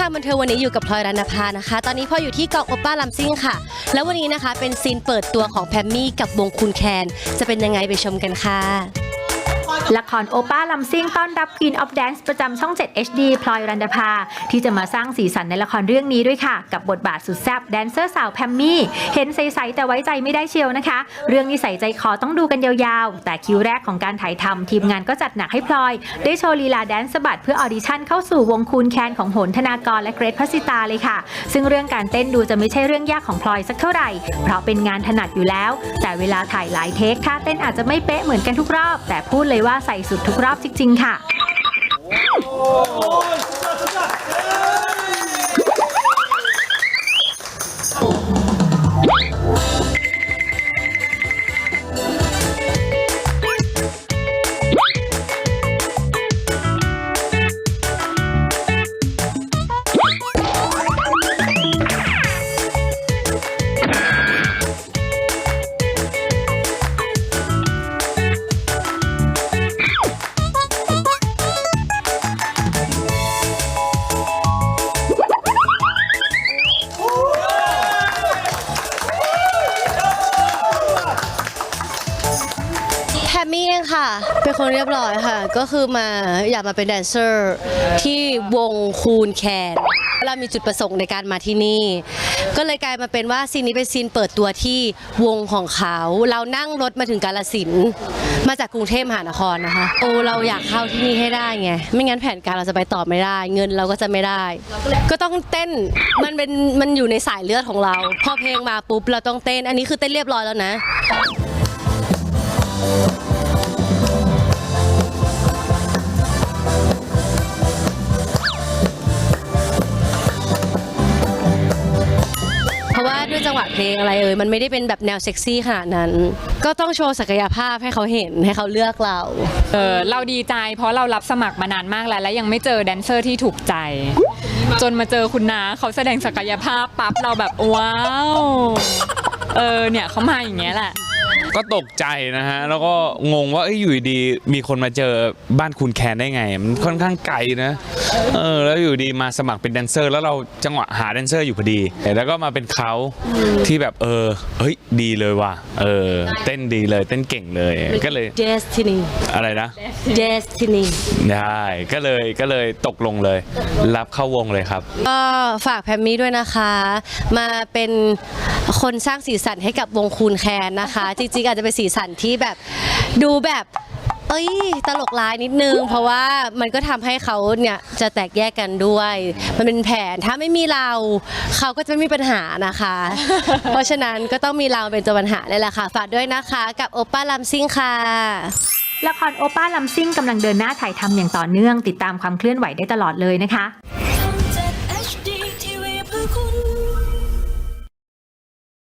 ทางบันเทิงวันนี้อยู่กับพลอยรันภานะคะ ตอนนี้พลอยอยู่ที่กองโอป้าลัมซิ่งค่ะ แล้ววันนี้นะคะเป็นซีนเปิดตัวของแพมมี่กับวงคุณแคน จะเป็นยังไงไปชมกันค่ะ ละครโอป้าลำซิ่งต้อนรับ Queen of Dance ประจำช่อง 7 HD พลอยรันดาภา ที่จะมาสร้างสีสันในละครเรื่องนี้ด้วยค่ะ กับบทบาทสุดแซ่บแดนเซอร์สาวแพมมี่ เห็นใส ๆ แต่ไว้ใจไม่ได้เชียวนะคะ เรื่องนิสัยใจคอต้องดูกันยาวๆ แต่คิวแรกของการถ่ายทำทีมงานก็จัดหนักให้พลอย ได้โชว์ลีลาแดนซ์สะบัดเพื่อออดิชั่นเข้าสู่วงคูนแคนของโหนธนากรและเกรทพัสิตาเลยค่ะ ซึ่งเรื่องการเต้นดูจะไม่ใช่เรื่องยากของพลอยสักเท่าไหร่เพราะเป็นงานถนัดอยู่แล้ว แต่เวลาถ่ายหลายเทคท่าเต้นอาจจะไม่เป๊ะเหมือนกันทุกรอบ แต่พูดเลยว่าใส่สุดทุกรอบจริง ๆ ค่ะ ค่ะ เป็นคนเรียบร้อยค่ะ ก็คือมาอยากมาเป็นแดนเซอร์ที่วงคูนแคนเรามีจุดประสงค์ในการมาที่นี่ ก็เลยกลายมาเป็นว่าซีนนี้เป็นซีนเปิดตัวที่วงของเขา เรานั่งรถมาถึงกาลสินมาจากกรุงเทพมหานครนะคะ โอ้เราอยากเข้าที่นี่ให้ได้ไง ไม่งั้นแผนการเราจะไปต่อไม่ได้ เงินเราก็จะไม่ได้ ก็ต้องเต้น มันเป็น มันอยู่ในสายเลือดของเรา พอเพลงมาปุ๊บเราต้องเต้น อันนี้คือเต้นเรียบร้อยแล้วนะเพราะ วะเพลงอะไรเอ่ยมันไม่ได้เป็นแบบแนวเซ็กซี่ขนาดนั้น ก็ต้องโชว์ศักยภาพให้เขาเห็นให้เขาเลือกเรา เออเราดีใจเพราะเรารับสมัครมานานมากแล้ว และยังไม่เจอแดนเซอร์ที่ถูกใจ จนมาเจอคุณนาเขาแสดงศักยภาพปั๊บเราแบบว้าว เออเนี่ยเขามาอย่างเงี้ยแหละ ก็ตกใจนะฮะ แล้วก็งงว่าเอ้ยอยู่ดีๆมีคนมาเจอบ้านคุณแคนได้ไง มันค่อนข้างไกลนะเออแล้วอยู่ดีมาสมัครเป็นแดนเซอร์ แล้วเราจังหวะหาแดนเซอร์อยู่พอดีแล้วก็มาเป็นเขาที่แบบเออเฮ้ยดีเลยว่ะเออเต้นดีเลยเต้นเก่งเลยก็เลย Destiny อะไรนะ Destiny ได้ก็เลยก็เลยตกลงเลย รับเข้าวงเลยครับ ก็ฝากแพมมี่ด้วยนะคะ มาเป็น คนสร้างสีสันให้กับวงคูนแคนนะคะ จริงๆอาจจะเป็นสีสันที่แบบดูแบบ เอ้ยตลกร้ายนิดนึง เพราะว่ามันก็ทำให้เขาเนี่ยจะแตกแยกกันด้วย มันเป็นแผนถ้าไม่มีเราเขาก็จะไม่มีปัญหานะคะ เพราะฉะนั้นก็ต้องมีเราเป็นตัวปัญหาเลยแหละค่ะ ฝากด้วยนะคะกับโอป้าลัมซิงค่ะ ละครโอป้าลำซิ่งกำลังเดินหน้าถ่ายทำอย่างต่อเนื่อง ติดตามความเคลื่อนไหวได้ตลอดเลยนะคะ